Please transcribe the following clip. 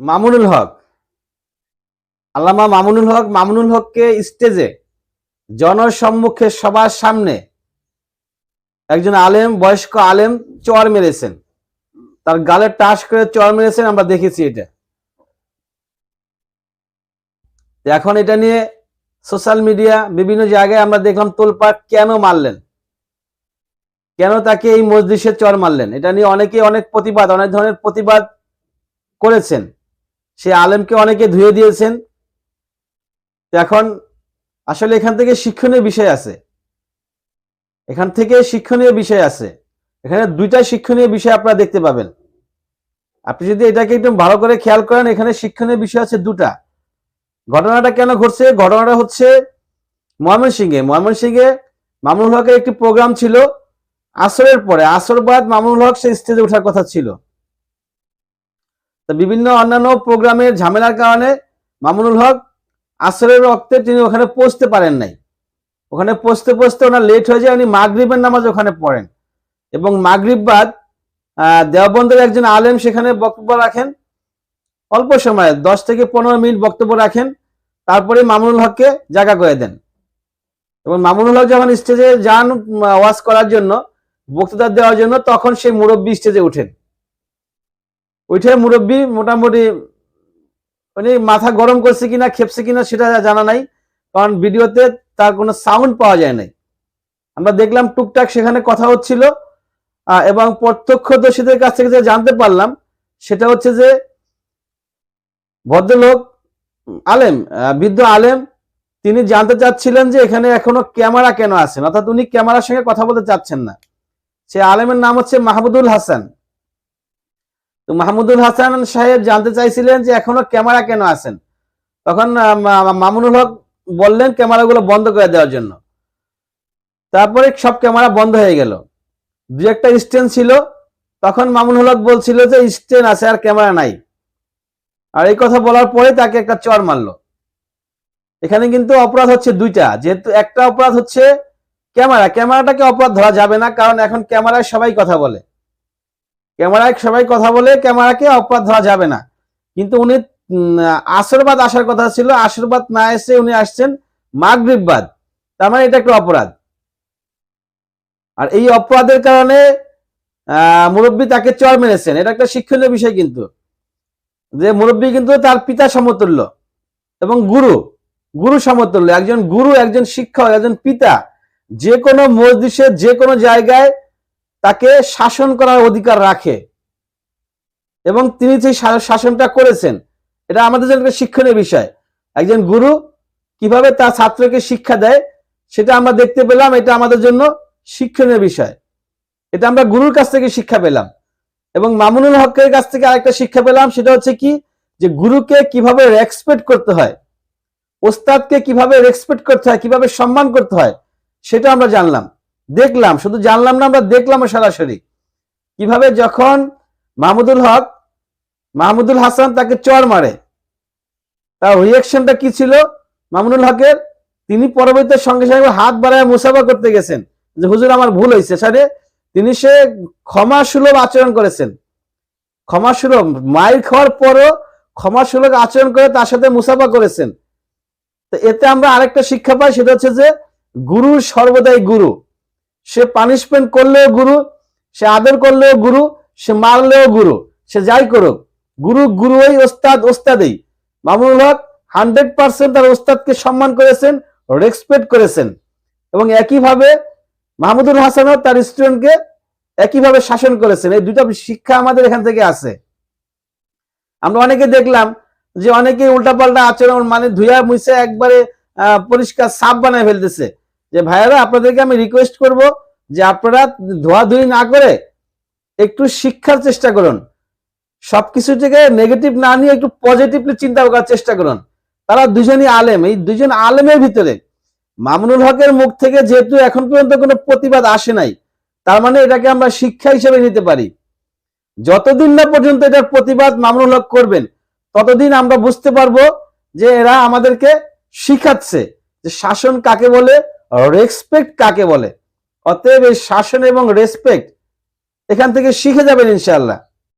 মামুনুল হক। আল্লামা মামুনুল হক মামুনুল হককে স্টেজে জনসম্মুখে সবার সামনে একজন আলেম, বয়স্ক আলেম চর মেরেছেন। তার গালে টাস করে চর মেরেছেন, আমরা দেখেছি এটা। এখন এটা নিয়ে সোশ্যাল মিডিয়া বিভিন্ন জায়গায় আমরা দেখলাম তোলপাট কেন মারলেন? কেন তাকে এই মসজিষে চর মারলেন? এটা নিয়ে অনেকে অনেক প্রতিবাদ, অনেক ধরনের প্রতিবাদ করেছেন। সে আলেমকে অনেকে ধুয়ে দিয়েছেন। এখন আসলে এখান থেকে শিক্ষণীয় বিষয় আছে। এখান থেকে শিক্ষণীয় বিষয় আছে। এখানে দুইটা শিক্ষণীয় বিষয় আপনারা দেখতে পাবেন। আপনি যদি এটাকে একদম ভালো করে খেয়াল করেন, এখানে শিক্ষণীয় বিষয় আছে দুটা। ঘটনাটা কেন ঘটছে? ঘটনাটা হচ্ছে ময়মনসিংহে। ময়মনসিংহে মামুনুল হকের একটি প্রোগ্রাম ছিল আসরের পরে। আসর বাদ মামুনুল হক সেই স্টেজে ওঠার কথা ছিল। তো বিভিন্ন অন্যান্য প্রোগ্রামের ঝামেলার কারণে মামুনুল হক আসরের রক্তে তিনি ওখানে পৌঁছতে পারেন নাই। ওখানে পৌঁছতে পৌঁছতে ওনার লেট হয়ে যায় উনি মাগরিবের নামাজ ওখানে পড়েন। এবং মাগরিব বাদ আহ, দেওবন্দের একজন আলেম সেখানে বক্তব্য রাখেন। অল্প সময়ে দশ থেকে পনেরো মিনিট বক্তব্য রাখেন। তারপরে মামুনুল হককে জায়গা করে দেন। এবং মামুনুল হক যখন স্টেজে যান ওয়াজ করার জন্য বক্তৃতা দেওয়ার জন্য তখন সেই মুরব্বী স্টেজে উঠেন। উঠে মুরব্বী, মোটামুটি উনি মাথা গরম করছে কিনা, খেপছে কিনা সেটা জানা নাই, কারণ ভিডিওতে তার কোনো সাউন্ড পাওয়া যায় নাই। আমরা দেখলাম টুকটাক সেখানে কথা হচ্ছিল এবং প্রত্যক্ষদর্শীদের কাছ থেকে যে জানতে পারলাম, সেটা হচ্ছে যে ভদ্রলোক আলেম বৃদ্ধ আলেম, তিনি জানতে চাচ্ছিলেন যে এখানে এখনও ক্যামেরা কেন আছেন অর্থাৎ উনি ক্যামেরার সঙ্গে কথা বলতে চাচ্ছেন না। সে আলেমের নাম হচ্ছে মাহমুদুল হাসান। তো মাহমুদুল হাসান সাহেব জানতে চাইছিলেন যে এখনও ক্যামেরা কেন আছেন? তখন মামুনুল হক বললেন ক্যামেরাগুলো বন্ধ করে দেওয়ার জন্য। তারপরে সব ক্যামেরা বন্ধ হয়ে গেল। দু একটা স্ট্যান্ড ছিল, তখন মামুনুল হক বলছিল যে স্ট্যান্ড আছে আর ক্যামেরা নাই। আর এই কথা বলার পরে তাকে একটা চর মারলো। এখানে কিন্তু অপরাধ হচ্ছে দুইটা। যেহেতু একটা অপরাধ হচ্ছে ক্যামেরা, ক্যামেরাটাকে অপরাধ ধরা যাবে না, কারণ এখন ক্যামেরায় সবাই কথা বলে। ক্যামেরায় সবাই কথা বলে, ক্যামেরাকে অপরাধ ধরা যাবে না। কিন্তু উনি আশীর্বাদ আসার কথা ছিল, আশীর্বাদ না এসে উনি আসছেন মাগরিববাদ। তার মানে এটা একটা অপরাধ। আর এই অপরাধের কারণে মুরব্বী তাকে চর মেরেছেন। এটা একটা শিক্ষণীয় বিষয় কিন্তু। যে মুরব্বী কিন্তু তার পিতা সমতুল্য এবং গুরু গুরু সমতুল্য। একজন গুরু, একজন শিক্ষক, একজন পিতা। যে কোনো মসজিষে যে কোনো জায়গায় তাকে শাসন করার অধিকার রাখে। এবং তিনি সেই শাসনটা করেছেন, এটা আমাদের জন্য একটা শিক্ষণীয় বিষয়। একজন গুরু কীভাবে তার ছাত্রকে শিক্ষা দেয়, সেটা আমরা দেখতে পেলাম, এটা আমাদের জন্য শিক্ষণীয় বিষয়। এটা আমরা গুরুর কাছ থেকে শিক্ষা পেলাম। এবং মামুনুল হকের কাছ থেকে আরেকটা শিক্ষা পেলাম, সেটা হচ্ছে কি, যে গুরুকে কীভাবে রেসপেক্ট করতে হয়, ওস্তাদকে কীভাবে রেসপেক্ট করতে হয়, কীভাবে সম্মান করতে হয়, সেটা আমরা জানলাম। দেখলাম, শুধু জানলাম না, আমরা দেখলাম সরাসরি। কীভাবে যখন মাহমুদুল হক, মাহমুদুল হাসান তাকে চর মারে, তার রিয়াকশনটা কি ছিল? মামুনুল হকের, তিনি পরবর্তীতে সঙ্গে সঙ্গে হাত বাড়ায় মুসাফা করতে গেছেন। যে, হুজুর, আমার ভুল হয়েছে। সাথে তিনি সে ক্ষমা সুলভ আচরণ করেছেন। ক্ষমা সুলভ মায়ের খাওয়ার পরও ক্ষমা সুলভ আচরণ করে তার সাথে মুসাফা করেছেন। তো এতে আমরা আরেকটা শিক্ষা পাই, সেটা হচ্ছে যে গুরু সর্বদাই গুরু। সে পানিশমেন্ট করলেও গুরু, সে আদর করলেও গুরু, সে মারলেও গুরু, সে যাই করুক, গুরু গুরুই ওস্তাদ ওস্তাদেই। মামুনুল হক হান্ড্রেড পার্সেন্ট তার ওস্তাদকে সম্মান করেছেন রেসপেক্ট করেছেন। এবং একইভাবে মাহমুদুল হাসানও তার স্টুডেন্টকে একইভাবে শাসন করেছেন। এই দুটা শিক্ষা আমাদের এখান থেকে আছে। আমরা অনেকে দেখলাম যে অনেকে উল্টাপাল্টা আচরণ মানে ধুয়া মুছে একবারে পরিষ্কার সাপ বানায় ফেলতেছে। যে, ভাইয়ারা, আপনাদেরকে আমি রিকোয়েস্ট করব যে আপনারা ধোয়াধুয়ি না করে একটু শিক্ষার চেষ্টা করুন। সবকিছু থেকে নেগেটিভ না নিয়ে একটু পজিটিভলি চিন্তা করার চেষ্টা করুন। তারা দুজনই আলেম। এই দুজন আলেমের ভিতরে মামুনুল হকের মুখ থেকে যেহেতু এখন পর্যন্ত কোনো প্রতিবাদ আসে নাই, তার মানে এটাকে আমরা শিক্ষা হিসেবে নিতে পারি। যতদিন না পর্যন্ত এটার প্রতিবাদ মামুনুল হক করবেন, ততদিন আমরা বুঝতে পারব যে এরা আমাদেরকে শিখাচ্ছে যে শাসন কাকে বলে রেসপেক্ট কাকে বলে? অতএব এই শাসন এবং রেসপেক্ট এখান থেকে শিখে যাবেন ইনশাআল্লাহ।